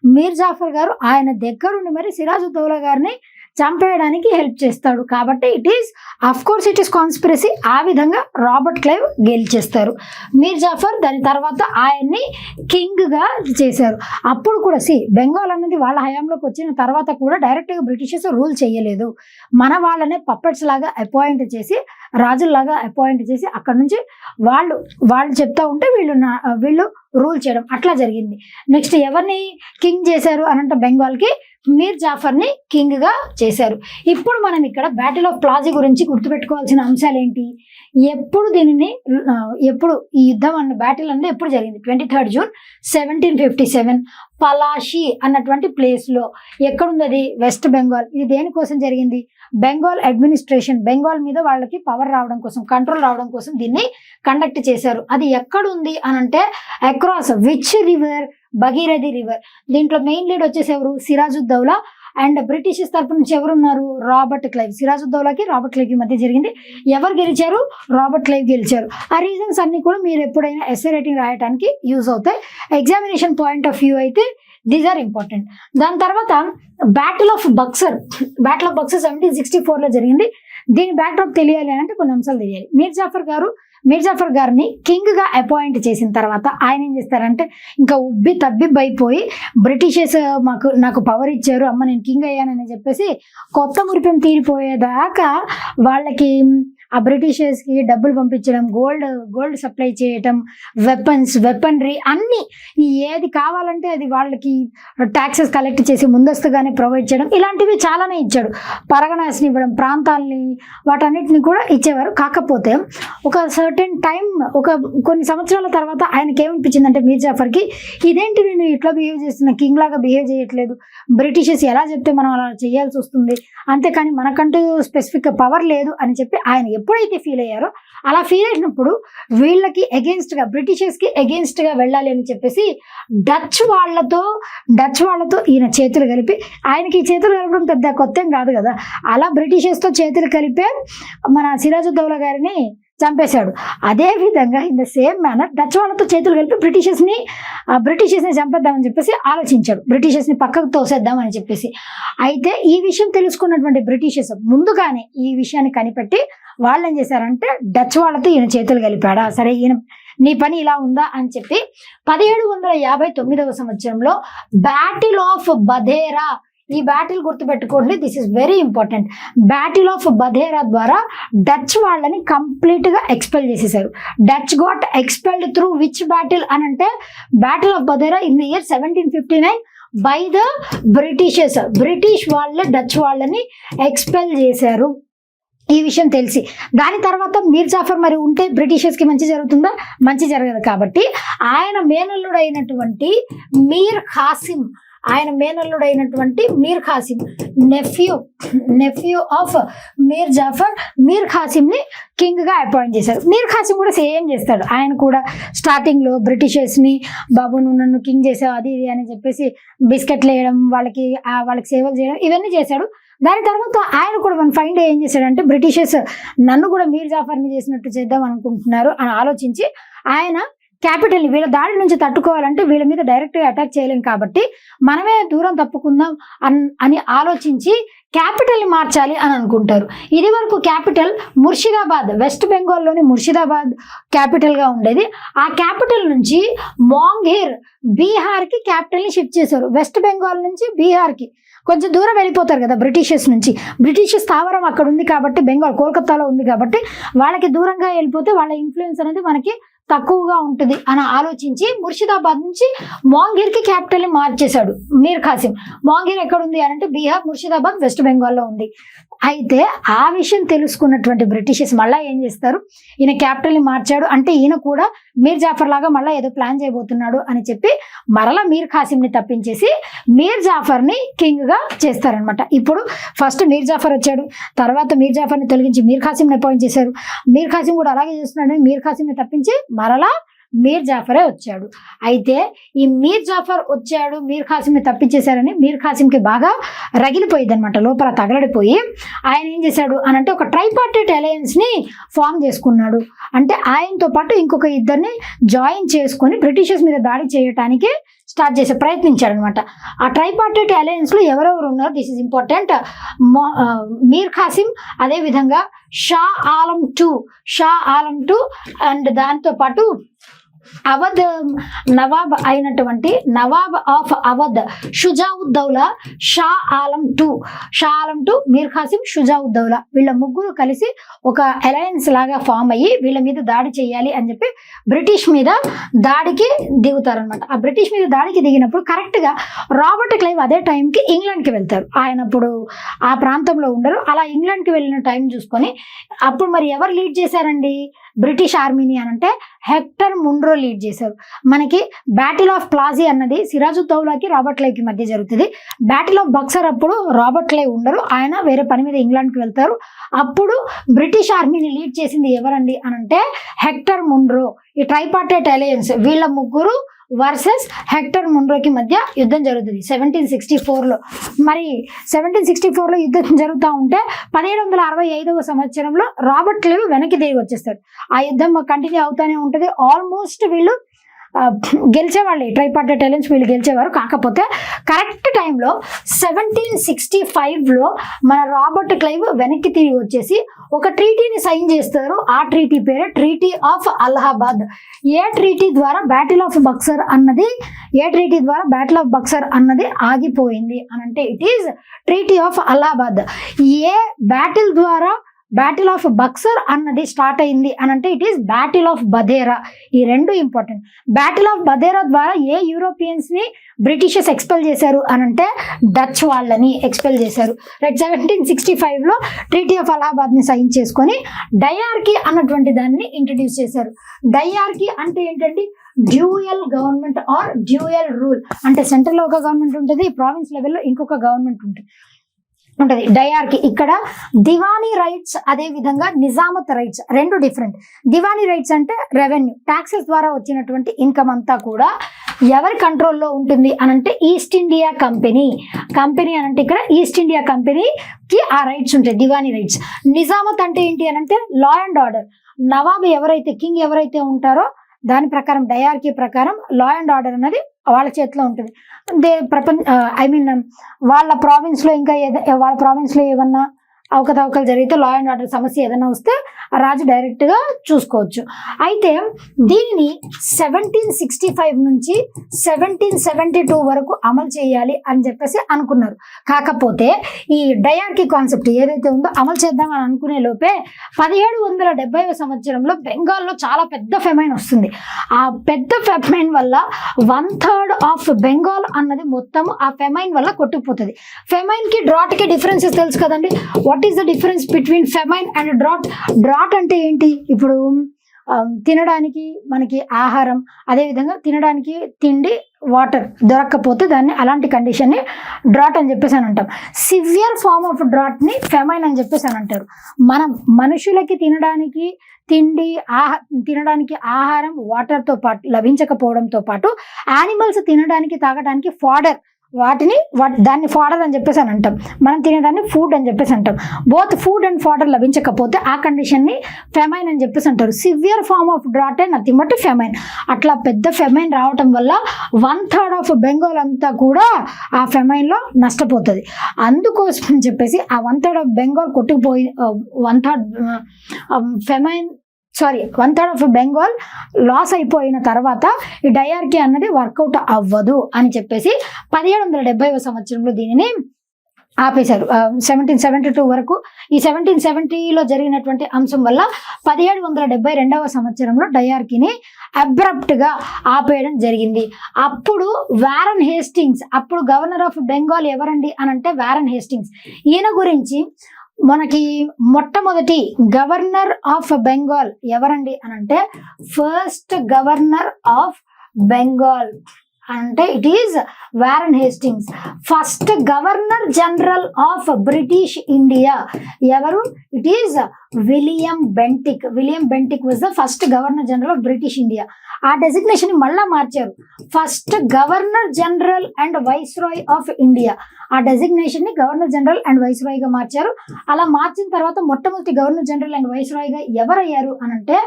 మీర్ జాఫర్ గారు ఆయన దగ్గరుండి మరి సిరాజుద్దౌలా గారిని చంపేయడానికి హెల్ప్ చేస్తాడు. కాబట్టి it is of course it is conspiracy ఆ విధంగా రాబర్ట్ క్లైవ్ గెలిచేస్తారు. మీర్ జాఫర్ దాని తర్వాత ఆయన్ని కింగ్గా చేశారు. అప్పుడు కూడా సి బెంగాల్ అనేది వాళ్ళ హయాంలోకి వచ్చిన తర్వాత కూడా డైరెక్ట్గా బ్రిటిషర్స్ రూల్ చేయలేదు. మన వాళ్ళనే పప్పెట్స్ లాగా అపాయింట్ చేసి రాజుల్లాగా అపాయింట్ చేసి అక్కడ నుంచి వాళ్ళు వాళ్ళు చెప్తా ఉంటే వీళ్ళు నా- వీళ్ళు రూల్ చేయడం. అట్లా జరిగింది. నెక్స్ట్ ఎవరిని కింగ్ చేశారు అనంటే బెంగాల్కి? మీర్ జాఫర్ని కింగ్గా చేశారు. ఇప్పుడు మనం ఇక్కడ బ్యాటిల్ ఆఫ్ ప్లాజీ గురించి గుర్తుపెట్టుకోవాల్సిన అంశాలు ఏంటి ఎప్పుడు దీనిని ఎప్పుడు ఈ యుద్ధం అన్న బ్యాటిల్ అనేది ఎప్పుడు జరిగింది? Twenty third June seventeen fifty seven Palashi అన్నటువంటి ప్లేస్లో ఎక్కడుంది అది? వెస్ట్ బెంగాల్ ఇది దేనికోసం జరిగింది? బెంగాల్ అడ్మినిస్ట్రేషన్ బెంగాల్ మీద వాళ్ళకి పవర్ రావడం కోసం కంట్రోల్ రావడం కోసం దీన్ని కండక్ట్ చేశారు. అది ఎక్కడుంది అని అంటే across which river Bhagirathi river. దీంట్లో మెయిన్ లీడ్ వచ్చేసి ఎవరు? సిరాజుద్దౌలా అండ్ బ్రిటిష్ తరపు నుంచి ఎవరున్నారు? Robert Clive. సిరాజుద్దౌలాకి రాబర్ట్ క్లైవ్కి మధ్య జరిగింది. ఎవరు గెలిచారు? రాబర్ట్ క్లైవ్ గెలిచారు. ఆ రీజన్స్ అన్ని కూడా మీరు ఎప్పుడైనా ఎస్ఏ రైటింగ్ రాయడానికి యూజ్ అవుతాయి. ఎగ్జామినేషన్ పాయింట్ ఆఫ్ వ్యూ అయితే దీస్ ఆర్ ఇంపార్టెంట్ దాని తర్వాత battle of Buxar battle of Buxar seventeen sixty ఫోర్లో జరిగింది. దీని బ్యాక్డ్రాప్ తెలియాలి అని అంటే కొన్ని అంశాలు తెలియాలి. మీర్ జాఫర్ గారు మీర్జాఫర్ గారిని కింగ్గా అపాయింట్ చేసిన తర్వాత ఆయన ఏం చేస్తారంటే ఇంకా ఉబ్బి తబ్బిబ్బైపోయి బ్రిటిషర్స్ మాకు నాకు పవర్ ఇచ్చారు అమ్మ నేను కింగ్ అయ్యానని చెప్పేసి కొత్త మురిపం తీరిపోయేదాకా వాళ్ళకి ఆ బ్రిటిషర్స్కి డబ్బులు పంపించడం గోల్డ్ గోల్డ్ సప్లై చేయటం వెపన్స్ వెపనరీ ఈ ఏది కావాలంటే అది వాళ్ళకి ట్యాక్సెస్ కలెక్ట్ చేసి ముందస్తుగానే ప్రొవైడ్ చేయడం ఇలాంటివి చాలానే ఇచ్చాడు. పరగణాసిని ఇవ్వడం ప్రాంతాలని వాటన్నిటిని కూడా ఇచ్చేవారు. కాకపోతే ఒక సర్టెన్ టైం ఒక కొన్ని సంవత్సరాల తర్వాత ఆయనకి ఏమనిపించిందంటే మీర్ జాఫర్కి ఇదేంటి నేను ఇట్లా బిహేవ్ చేస్తున్నా? కింగ్ లాగా బిహేవ్ చేయట్లేదు. బ్రిటిషర్స్ ఎలా చెప్తే మనం అలా చేయాల్సి వస్తుంది? అంతేకాని మనకంటూ స్పెసిఫిక్ పవర్ లేదు అని చెప్పి ఆయన ఎప్పుడైతే ఫీల్ అయ్యారో అలా ఫీల్ అయినప్పుడు వీళ్ళకి అగెన్స్ట్గా బ్రిటిషర్స్కి అగెన్స్ట్గా వెళ్ళాలి అని చెప్పేసి డచ్ వాళ్ళతో డచ్ వాళ్ళతో ఈయన చేతులు కలిపి ఆయనకి చేతులు కలపడం పెద్ద కొత్త ఏం కాదు కదా. అలా బ్రిటిషర్స్తో చేతులు కలిపే మన సిరాజుద్దౌలా గారిని చంపేశాడు. అదే విధంగా in the same manner Dutch వాళ్ళతో చేతులు కలిపి బ్రిటిషర్స్ని బ్రిటిషర్స్ని చంపేద్దామని చెప్పేసి ఆలోచించాడు. బ్రిటిషర్స్ని పక్కకు తోసేద్దామని చెప్పేసి. అయితే ఈ విషయం తెలుసుకున్నటువంటి బ్రిటిషర్స్ ముందుగానే ఈ విషయాన్ని కనిపెట్టి వాళ్ళు ఏం చేశారంటే డచ్ వాళ్ళతో ఈయన చేతులు కలిపాడా సరే ఈయన నీ పని ఇలా ఉందా అని చెప్పి పదిహేడు వందల యాభై తొమ్మిదవ సంవత్సరంలో బ్యాటిల్ ఆఫ్ బధేరా ఈ బ్యాటిల్ గుర్తుపెట్టుకోండి this is very important battle of Bedara ద్వారా డచ్ వాళ్ళని కంప్లీట్గా ఎక్స్పెల్ చేసేసారు. Dutch got expelled through which battle అని అంటే battle of Bedara in the year seventeen fifty nine by the Britishers British వాళ్ళ Dutch వాళ్ళని ఎక్స్పెల్ చేశారు. ఈ విషయం తెలిసి. దాని తర్వాత మీర్ జాఫర్ మరి ఉంటే బ్రిటిషర్స్కి మంచి జరుగుతుందా? మంచి జరగదు కాబట్టి ఆయన మేనల్లుడు అయినటువంటి మీర్ ఖాసిం ఆయన మేనల్లుడు అయినటువంటి Mir Qasim nephew nephew of Mir Jafar Mir ఖాసింని కింగ్గా అపాయింట్ చేశారు. మీర్ ఖాసిం కూడా సేమ్ చేస్తాడు. ఆయన కూడా స్టార్టింగ్లో బ్రిటిషర్స్ని బాబు నువ్వు నన్ను కింగ్ చేసావు అది ఇది అని చెప్పేసి బిస్కెట్లు వేయడం వాళ్ళకి వాళ్ళకి సేవలు చేయడం ఇవన్నీ చేశాడు. దాని తర్వాత ఆయన కూడా మన ఫైండ్ ఏం చేశాడంటే బ్రిటిషర్స్ నన్ను కూడా మీర్ జాఫర్ని చేసినట్టు చేద్దాం అనుకుంటున్నారు అని ఆలోచించి ఆయన క్యాపిటల్ని వీళ్ళ దాడి నుంచి తట్టుకోవాలంటే వీళ్ళ మీద డైరెక్ట్గా అటాక్ చేయలేం కాబట్టి మనమే దూరం తప్పుకుందాం అన్ అని ఆలోచించి క్యాపిటల్ని మార్చాలి అని అనుకుంటారు. ఇది వరకు క్యాపిటల్ ముర్షిదాబాద్ వెస్ట్ బెంగాల్లోని ముర్షిదాబాద్ క్యాపిటల్గా ఉండేది. ఆ క్యాపిటల్ నుంచి మాంగేర్ బీహార్కి క్యాపిటల్ని షిఫ్ట్ చేశారు. వెస్ట్ బెంగాల్ నుంచి బీహార్కి కొంచెం దూరం వెళ్ళిపోతారు కదా బ్రిటిషర్స్ నుంచి. బ్రిటిష్ స్థావరం అక్కడ ఉంది కాబట్టి బెంగాల్ కోల్కతాలో ఉంది కాబట్టి వాళ్ళకి దూరంగా వెళ్ళిపోతే వాళ్ళ ఇన్ఫ్లుయెన్స్ అనేది మనకి తక్కువగా ఉంటుంది అని ఆలోచించి ముర్షిదాబాద్ నుంచి మాంగీర్కి క్యాపిటల్ని మార్చేశాడు మీర్ ఖాసిం. మాంగీర్ ఎక్కడ ఉంది అని అంటే బీహార్ ముర్షిదాబాద్ వెస్ట్ బెంగాల్లో ఉంది. అయితే ఆ విషయం తెలుసుకున్నటువంటి బ్రిటిషర్స్ మళ్ళీ ఏం చేస్తారు? ఈయన క్యాపిటల్ని మార్చాడు అంటే ఈయన కూడా మీర్ జాఫర్ లాగా మళ్ళీ ఏదో ప్లాన్ చేయబోతున్నాడు అని చెప్పి మరలా మీర్ ఖాసింని తప్పించేసి మీర్ జాఫర్ని కింగ్గా చేస్తారనమాట ఇప్పుడు ఫస్ట్ మీర్ జాఫర్ వచ్చాడు తర్వాత మీర్ జాఫర్ని తొలగించి మీర్ ఖాసింని అపాయింట్ చేశారు. మీర్ ఖాసిం కూడా అలాగే చేస్తున్నాడు మీర్ ఖాసింని తప్పించి మరలా మీర్ జాఫరే వచ్చాడు. అయితే ఈ మీర్ జాఫర్ వచ్చాడు మీర్ ఖాసింని తప్పించేశారని మీర్ ఖాసింకి బాగా రగిలిపోయింది అనమాట లోపల తగలడిపోయి. ఆయన ఏం చేశాడు అని అంటే ఒక ట్రైపార్టెట్ అలయన్స్ని ఫామ్ చేసుకున్నాడు. అంటే ఆయనతో పాటు ఇంకొక ఇద్దరిని జాయిన్ చేసుకొని బ్రిటిషర్స్ మీద దాడి చేయటానికి స్టార్ట్ చేసే ప్రయత్నించారనమాట ఆ ట్రైపార్టెట్ అలయన్స్లో ఎవరెవరు ఉన్నారు this is important Mir Qasim అదేవిధంగా Shah Alam two Shah Alam two and దాంతో పాటు అవధ్ నవాబ్ అయినటువంటి Nawab of Awadh Shuja-ud-Daula Shah Alam two. Shah Alam two Mir Qasim Shuja-ud-Daula. వీళ్ళ ముగ్గురు కలిసి ఒక అలయన్స్ లాగా ఫామ్ అయ్యి వీళ్ళ మీద దాడి చేయాలి అని చెప్పి బ్రిటిష్ మీద దాడికి దిగుతారనమాట ఆ బ్రిటిష్ మీద దాడికి దిగినప్పుడు కరెక్ట్గా రాబర్ట్ క్లైవ్ అదే టైంకి ఇంగ్లాండ్కి వెళ్తారు. ఆయన అప్పుడు ఆ ప్రాంతంలో ఉండరు. అలా ఇంగ్లాండ్కి వెళ్ళిన టైం చూసుకొని అప్పుడు మరి ఎవరు లీడ్ చేశారండి? బ్రిటిష్ ఆర్మీని అని అంటే హెక్టర్ ముండ్రో లీడ్ చేశారు. మనకి బ్యాటిల్ ఆఫ్ ప్లాజీ అన్నది సిరాజుద్దౌలాకి రాబర్ట్ లైకి మధ్య జరుగుతుంది. బ్యాటిల్ ఆఫ్ బక్సర్ అప్పుడు రాబర్ట్ లై ఉండరు. ఆయన వేరే పని మీద ఇంగ్లాండ్కి వెళ్తారు. అప్పుడు బ్రిటిష్ ఆర్మీని లీడ్ చేసింది ఎవరండి అని అంటే హెక్టర్ ముండ్రో ఈ ట్రైపార్టెట్ అలయన్స్ వీళ్ళ ముగ్గురు వర్సెస్ హెక్టర్ ముండ్రోకి మధ్య యుద్ధం జరుగుతుంది. సెవెంటీన్ సిక్స్టీ ఫోర్లో మరి సెవెంటీన్ సిక్స్టీ ఫోర్లో యుద్ధం జరుగుతూ ఉంటే పదిహేడు వందల అరవై ఐదవ సంవత్సరంలో రాబర్ట్ క్లేవ్ వెనక్కి తిరిగి వచ్చేస్తాడు. ఆ యుద్ధం కంటిన్యూ అవుతానే ఉంటుంది. ఆల్మోస్ట్ వీళ్ళు గెలిచేవాళ్ళే ట్రైపార్టెట్ అలయన్స్ వీళ్ళు గెలిచేవారు. కాకపోతే కరెక్ట్ టైంలో సెవెంటీన్ సిక్స్టీ ఫైవ్లో మన రాబర్ట్ క్లైవ్ వెనక్కి తిరిగి వచ్చేసి ఒక ట్రీటీని సైన్ చేస్తారు. ఆ ట్రీటీ పేరు ట్రీటీ ఆఫ్ అలహాబాద్. ఏ ట్రీటీ ద్వారా బ్యాటిల్ ఆఫ్ బక్సర్ అన్నది ఏ ట్రీటీ ద్వారా బ్యాటిల్ ఆఫ్ బక్సర్ అన్నది ఆగిపోయింది అని అంటే it is treaty of Allahabad. A battle ద్వారా బ్యాటిల్ ఆఫ్ బక్సర్ అన్నది స్టార్ట్ అయింది అని అంటే it is battle of Bedara ఈ రెండు ఇంపార్టెంట్ బ్యాటిల్ ఆఫ్ బదేరా ద్వారా ఏ యూరోపియన్స్ని బ్రిటిషర్స్ ఎక్స్పెల్ చేశారు అని అంటే డచ్ వాళ్ళని ఎక్స్పెల్ చేశారు. రైట్ సెవెంటీన్ సిక్స్టీ ఫైవ్లో ట్రీటీ ఆఫ్ అలహాబాద్ని సైన్ చేసుకొని డయార్కి అన్నటువంటి దాన్ని ఇంట్రడ్యూస్ చేశారు. డయార్కి అంటే ఏంటంటే dual government are dual rule అంటే సెంట్రల్లో ఒక గవర్నమెంట్ ఉంటుంది ప్రావిన్స్ లెవెల్లో ఇంకొక గవర్నమెంట్ ఉంటుంది. ఉంటది. డయార్కి ఇక్కడ దివానీ రైట్స్ అదే విధంగా నిజామత్ రైట్స్ రెండు డిఫరెంట్. దివానీ రైట్స్ అంటే రెవెన్యూ ట్యాక్సెస్ ద్వారా వచ్చినటువంటి ఇన్కమ్ అంతా కూడా ఎవరి కంట్రోల్లో ఉంటుంది అనంటే ఈస్ట్ ఇండియా కంపెనీ. కంపెనీ అనంటే ఇక్కడ ఈస్ట్ ఇండియా కంపెనీకి ఆ రైట్స్ ఉంటాయి దివానీ రైట్స్. నిజామత్ అంటే ఏంటి అని అంటే లా అండ్ ఆర్డర్ నవాబ్ ఎవరైతే కింగ్ ఎవరైతే ఉంటారో దాని ప్రకారం డయార్కీ ప్రకారం లా అండ్ ఆర్డర్ అనేది వాళ్ళ చేతిలో ఉంటుంది. దే ప్రపంచ ఐ మీన్ వాళ్ళ ప్రావిన్స్లో ఇంకా ఏదో వాళ్ళ ప్రావిన్స్లో ఏమన్నా అవకతవకలు జరిగితే లా అండ్ ఆర్డర్ సమస్య ఏదైనా వస్తే ఆ రాజు డైరెక్ట్గా చూసుకోవచ్చు. అయితే దీనిని సెవెంటీన్ సిక్స్టీ ఫైవ్ నుంచి సెవెంటీన్ సెవెంటీ టూ వరకు అమలు చేయాలి అని చెప్పేసి అనుకున్నారు. కాకపోతే ఈ డయార్కీ కాన్సెప్ట్ ఏదైతే ఉందో అమలు చేద్దామని అనుకునే లోపే పదిహేడు వందల డెబ్బై సంవత్సరంలో బెంగాల్లో చాలా పెద్ద ఫెమైన్ వస్తుంది. ఆ పెద్ద ఫెమైన్ వల్ల వన్ థర్డ్ ఆఫ్ బెంగాల్ అన్నది మొత్తం ఆ ఫెమైన్ వల్ల కొట్టుకుపోతుంది. ఫెమైన్కి డ్రాట్కి డిఫరెన్సెస్ తెలుసు కదండి? What is the difference between famine and drought drought అంటే ఏంటి? ఇప్పుడు um, తినడానికి మనకి ఆహారం అదేవిధంగా తినడానికి తిండి వాటర్ దొరక్కపోతే దాన్ని అలాంటి కండిషన్ని డ్రాట్ అని చెప్పేసి అని అంటాం. సివియర్ ఫార్మ్ ఆఫ్ డ్రాట్ని ఫెమైన్ అని చెప్పేసి అని అంటారు. మనం మనుషులకి తినడానికి తిండి ఆహ తినడానికి ఆహారం వాటర్తో పాటు లభించకపోవడంతో పాటు యానిమల్స్ తినడానికి తాగడానికి ఫాడర్ వాటిని వాటి దాన్ని ఫాడర్ అని చెప్పేసి అని అంటాం. మనం తినేదాన్ని ఫుడ్ అని చెప్పేసి అంటాం. బోత్ ఫుడ్ అండ్ ఫాడర్ లభించకపోతే ఆ కండిషన్ని ఫెమైన్ అని చెప్పేసి అంటారు. Severe form of drought nothing but famine అట్లా పెద్ద ఫెమైన్ రావటం వల్ల వన్ థర్డ్ ఆఫ్ బెంగాల్ అంతా కూడా ఆ ఫెమైన్లో నష్టపోతుంది. అందుకోసం అని చెప్పేసి ఆ one third of Bengal కొట్టుకుపోయి one third famine sorry one third of Bengal loss అయిపోయిన తర్వాత ఈ డయార్కీ అన్నది వర్కౌట్ అవ్వదు అని చెప్పేసి పదిహేడు వందల డెబ్బైవ సంవత్సరంలో దీనిని ఆపేశారు. సెవెంటీన్ సెవెంటీ టూ వరకు ఈ సెవెంటీన్ సెవెంటీలో జరిగినటువంటి అంశం వల్ల పదిహేడు వందల డెబ్బై రెండవ సంవత్సరంలో డయార్కీని అబ్రప్ట్గా ఆపేయడం జరిగింది. అప్పుడు వారన్ హేస్టింగ్స్ అప్పుడు గవర్నర్ ఆఫ్ బెంగాల్ ఎవరండి అని అంటే వారన్ హేస్టింగ్స్ ఈయన గురించి మనకి మొట్టమొదటి గవర్నర్ ఆఫ్ బెంగాల్ ఎవరండి అని అంటే ఫస్ట్ గవర్నర్ ఆఫ్ బెంగాల్ అంటే it is Warren Hastings first governor general of British India ఎవరు? It is William Bentinck William Bentinck was the first governor general of British India ఆ డెసిగ్నేషన్ మళ్ళా మార్చారు. First governor general and viceroy of India ఆ డెసిగ్నేషన్ని governor general and వైస్ రాయ్గా మార్చారు. అలా మార్చిన తర్వాత మొట్టమొదటి గవర్నర్ జనరల్ అండ్ వైస్ రాయ్గా ఎవరయ్యారు అని అంటే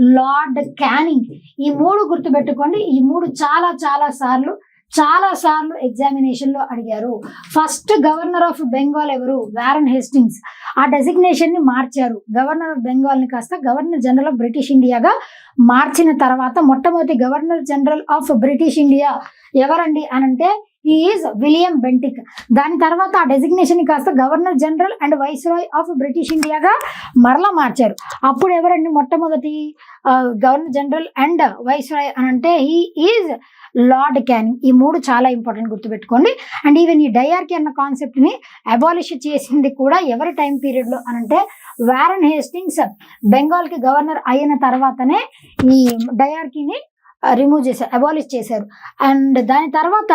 లార్డ్ క్యానింగ్. ఈ మూడు గుర్తుపెట్టుకోండి. ఈ మూడు చాలా చాలా సార్లు చాలా సార్లు ఎగ్జామినేషన్లో అడిగారు. ఫస్ట్ గవర్నర్ ఆఫ్ బెంగాల్ ఎవరు? వారన్ హేస్టింగ్స్ ఆ డెసిగ్నేషన్ని మార్చారు. గవర్నర్ ఆఫ్ బెంగాల్ని కాస్త గవర్నర్ జనరల్ ఆఫ్ బ్రిటిష్ ఇండియాగా మార్చిన తర్వాత మొట్టమొదటి governor general of British India ఎవరండి అనంటే ఈజ్ విలియం బెంటిక్ దాని తర్వాత ఆ డెసిగ్నేషన్ కాస్త governor general and viceroy of British ఇండియాగా మరలా మార్చారు. అప్పుడు ఎవరండి మొట్టమొదటి? Governor general and viceroy అని అంటే ఈ ఈజ్ లార్డ్ క్యానింగ్ ఈ మూడు చాలా ఇంపార్టెంట్ గుర్తుపెట్టుకోండి. అండ్ ఈవెన్ ఈ డయార్కీ అన్న కాన్సెప్ట్ని అబాలిష్ చేసింది కూడా ఎవరి టైం పీరియడ్లో అనంటే వారన్ హేస్టింగ్స్ బెంగాల్కి గవర్నర్ అయిన తర్వాతనే ఈ డయార్కీని రిమూవ్ చేశారు అబాలిష్ చేశారు. అండ్ దాని తర్వాత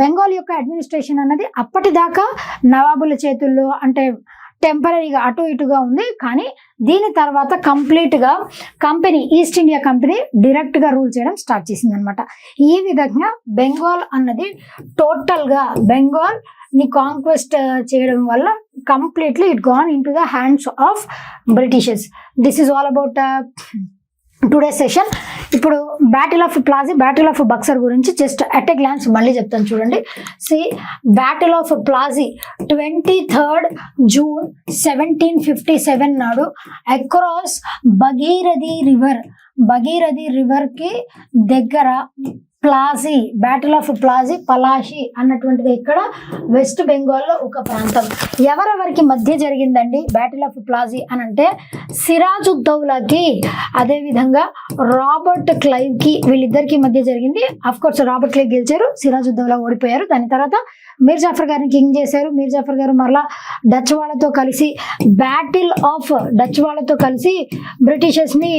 బెంగాల్ యొక్క అడ్మినిస్ట్రేషన్ అన్నది అప్పటిదాకా నవాబుల చేతుల్లో అంటే టెంపరీగా అటు ఇటుగా ఉంది. కానీ దీని తర్వాత కంప్లీట్గా కంపెనీ ఈస్ట్ ఇండియా కంపెనీ డైరెక్ట్గా రూల్ చేయడం స్టార్ట్ చేసింది అనమాట ఈ విధంగా బెంగాల్ అన్నది టోటల్గా బెంగాల్ని కాంక్వెస్ట్ చేయడం వల్ల completely it gone in to the hands of Britishers this is all about today session ఇప్పుడు battle of Plassey battle of Buxar గురించి జస్ట్ అట్ ఎ గ్లాన్స్ మళ్ళీ చెప్తాను చూడండి. See battle of Plassey twenty third June seventeen fifty seven నాడు across Bhagirathi river Bhagirathi రివర్కి దగ్గర Plassey battle of Plassey Palashi అన్నటువంటిది ఇక్కడ వెస్ట్ బెంగాల్లో ఒక ప్రాంతం. ఎవరెవరికి మధ్య జరిగిందండి బ్యాటిల్ ఆఫ్ ప్లాజీ అని అంటే సిరాజుద్దౌలాకి అదేవిధంగా రాబర్ట్ క్లైవ్కి వీళ్ళిద్దరికి మధ్య జరిగింది. అఫ్ కోర్స్ రాబర్ట్ క్లైవ్ గెలిచారు సిరాజుద్దౌలా ఓడిపోయారు. దాని తర్వాత మీర్ జాఫర్ గారిని కింగ్ చేశారు. మీర్ జాఫర్ గారు మరలా డచ్ వాళ్ళతో కలిసి బ్యాటిల్ ఆఫ్ డచ్ వాళ్ళతో కలిసి బ్రిటిషర్స్ని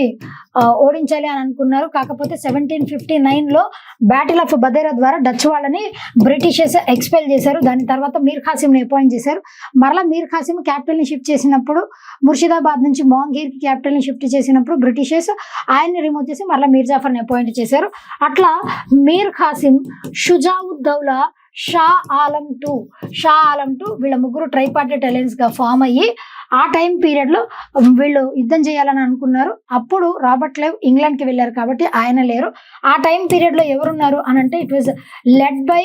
ఓడించాలి అని అనుకున్నారు. కాకపోతే సెవెంటీన్ ఫిఫ్టీ నైన్లో బ్యాటిల్ ఆఫ్ బదేరా ద్వారా డచ్ వాళ్ళని బ్రిటిషర్స్ ఎక్స్పెల్ చేశారు. దాని తర్వాత మీర్ ఖాసింని అపాయింట్ చేశారు. మరలా మీర్ ఖాసిం క్యాపిటల్ని షిఫ్ట్ చేసినప్పుడు ముర్షిదాబాద్ నుంచి మోంగీర్కి క్యాపిటల్ని షిఫ్ట్ చేసినప్పుడు బ్రిటిషర్స్ ఆయన్ని రిమూవ్ చేసి మరలా మీర్ జాఫర్ని అపాయింట్ చేశారు. అట్లా మీర్ ఖాసిం షుజావుద్దౌలా షా ఆలం టూ షా ఆలం టూ వీళ్ళ ముగ్గురు ట్రైపార్టెట్ అలయన్స్గా ఫామ్ అయ్యి ఆ టైం పీరియడ్లో వీళ్ళు యుద్ధం చేయాలని అనుకున్నారు. అప్పుడు రాబర్ట్ లైవ్ ఇంగ్లాండ్కి వెళ్ళారు కాబట్టి ఆయన లేరు. ఆ టైం పీరియడ్లో ఎవరున్నారు అని అంటే it was led by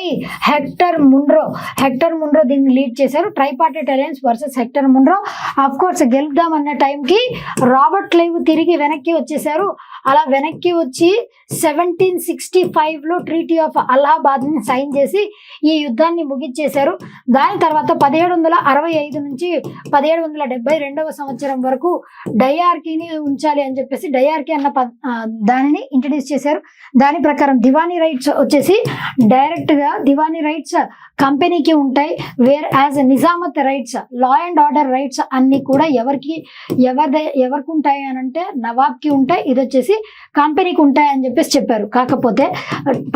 Hector Munro Hector Munro దీన్ని లీడ్ చేశారు. Tripartite alliance versus Hector Munro of course గెలుద్దాం అన్న టైంకి రాబర్ట్ లైవ్ తిరిగి వెనక్కి వచ్చేసారు అలా వెనక్కి వచ్చి సెవెంటీన్ సిక్స్టీ ఫైవ్లో ట్రీటీ ఆఫ్ అలహాబాద్ని సైన్ చేసి ఈ యుద్ధాన్ని ముగించేశారు. దాని తర్వాత పదిహేడు వందల అరవై ఐదు నుంచి పదిహేడు వందల డెబ్బై రెండవ సంవత్సరం వరకు డైఆర్కీని ఉంచాలి అని చెప్పేసి డైఆర్కీ అన్న దానిని ఇంట్రడ్యూస్ చేశారు. దాని ప్రకారం దివానీ రైట్స్ వచ్చేసి డైరెక్ట్గా దివానీ రైట్స్ కంపెనీకి ఉంటాయి. Whereas nizamat rights law and order rights అన్ని కూడా ఎవరికి ఎవరి ఎవరికి ఉంటాయి అని అంటే నవాబ్కి ఉంటాయి. ఇది వచ్చేసి కంపెనీకి ఉంటాయి అని చెప్పేసి చెప్పారు. కాకపోతే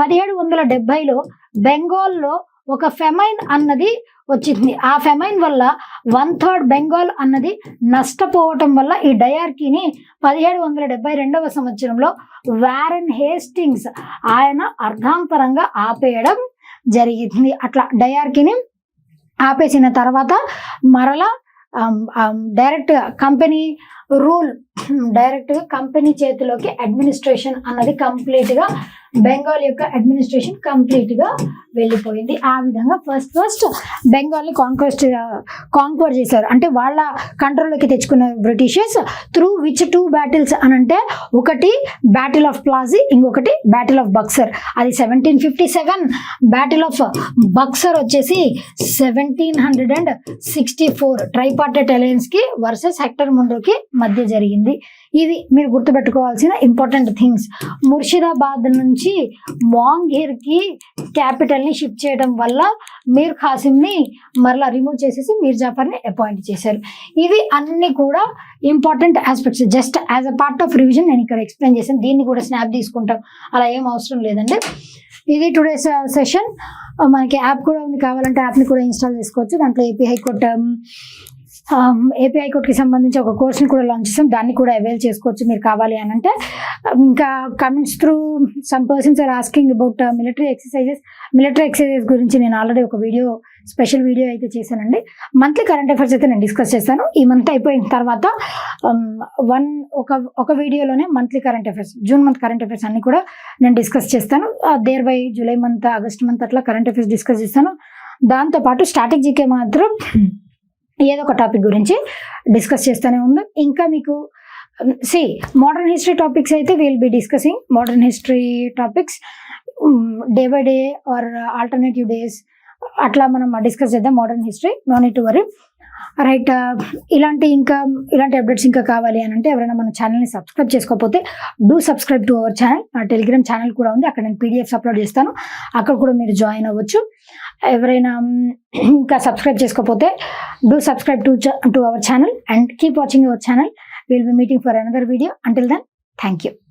పదిహేడు వందల డెబ్బైలో బెంగాల్లో ఒక ఫెమైన్ అన్నది వచ్చింది. ఆ ఫెమైన్ వల్ల వన్ థర్డ్ బెంగాల్ అన్నది నష్టపోవటం వల్ల ఈ డయార్కీని పదిహేడు వందల డెబ్బై రెండవ సంవత్సరంలో వారన్ హేస్టింగ్స్ ఆయన అర్ధాంతరంగా ఆపేయడం జరిగింది. అట్లా డయార్కీని ఆపేసిన తర్వాత మరలా డైరెక్ట్ కంపెనీ రూల్ డైరెక్ట్గా కంపెనీ చేతిలోకి అడ్మినిస్ట్రేషన్ అన్నది కంప్లీట్గా బెంగాల్ యొక్క అడ్మినిస్ట్రేషన్ కంప్లీట్గా వెళ్ళిపోయింది. ఆ విధంగా ఫస్ట్ ఫస్ట్ బెంగాల్ని కాంక్వెస్ట్ కాంక్వర్ చేశారు. అంటే వాళ్ళ కంట్రోల్లోకి తెచ్చుకున్న Britishers through which two battles అని అంటే ఒకటి బ్యాటిల్ ఆఫ్ ప్లాజీ ఇంకొకటి బ్యాటిల్ ఆఫ్ బక్సర్ అది seventeen fifty seven battle of Buxar వచ్చేసి seventeen hundred and sixty four tripartite అలయన్స్కి versus Hector ముండ్రోకి మధ్య జరిగింది. ఇవి మీరు గుర్తుపెట్టుకోవాల్సిన ఇంపార్టెంట్ థింగ్స్ ముర్షిదాబాద్ నుంచి మాంగీర్కి క్యాపిటల్ని షిఫ్ట్ చేయడం వల్ల మీర్ ఖాసిమ్ని మరలా రిమూవ్ చేసేసి మీర్ జాఫర్ని అపాయింట్ చేశారు. ఇవి అన్ని కూడా important aspects just as a part of revision నేను ఇక్కడ ఎక్స్ప్లెయిన్ చేశాను. దీన్ని కూడా స్నాప్ తీసుకుంటాం. అలా ఏం అవసరం లేదండి. ఇది టుడేస్ సెషన్ మనకి యాప్ కూడా ఉంది. కావాలంటే యాప్ని కూడా ఇన్స్టాల్ చేసుకోవచ్చు. దాంట్లో ఏపీ హైకోర్టు ఏపీఐ హైకోర్టుకి సంబంధించి ఒక కోర్స్ని కూడా లాంచ్ చేసాం. దాన్ని కూడా అవైల్ చేసుకోవచ్చు మీరు కావాలి అని అంటే. ఇంకా comments through some persons are asking about military exercises military exercises గురించి నేను ఆల్రెడీ ఒక వీడియో స్పెషల్ వీడియో అయితే చేశానండి. మంత్లీ కరెంట్ అఫైర్స్ అయితే నేను డిస్కస్ చేస్తాను. ఈ మంత్ అయిపోయిన తర్వాత వన్ ఒక ఒక వీడియోలోనే monthly current affairs June month current affairs అన్ని కూడా నేను డిస్కస్ చేస్తాను. Thereby July month August month అట్లా కరెంట్ అఫైర్స్ డిస్కస్ చేస్తాను. దాంతోపాటు స్టాటిక్ జీకే మాత్రం ఏదో ఒక టాపిక్ గురించి డిస్కస్ చేస్తూనే ఉంది. ఇంకా మీకు సి మోడర్న్ హిస్టరీ టాపిక్స్ అయితే will be discussing modern history topics day by day or alternative days అట్లా మనం డిస్కస్ చేద్దాం modern history no need to worry right uh, ఇలాంటి ఇంకా ఇలాంటి అప్డేట్స్ ఇంకా కావాలి అని అంటే ఎవరైనా మన ఛానల్ని సబ్స్క్రైబ్ చేసుకోకపోతే do subscribe to our channel నా టెలిగ్రామ్ ఛానల్ కూడా ఉంది. అక్కడ నేను పీడిఎఫ్స్ అప్లోడ్ చేస్తాను. అక్కడ కూడా మీరు జాయిన్ అవ్వచ్చు. ఎవరైనా ఇంకా సబ్స్క్రైబ్ చేసుకోకపోతే do subscribe to to our channel and keep watching our channel will be meeting for another video until then thank you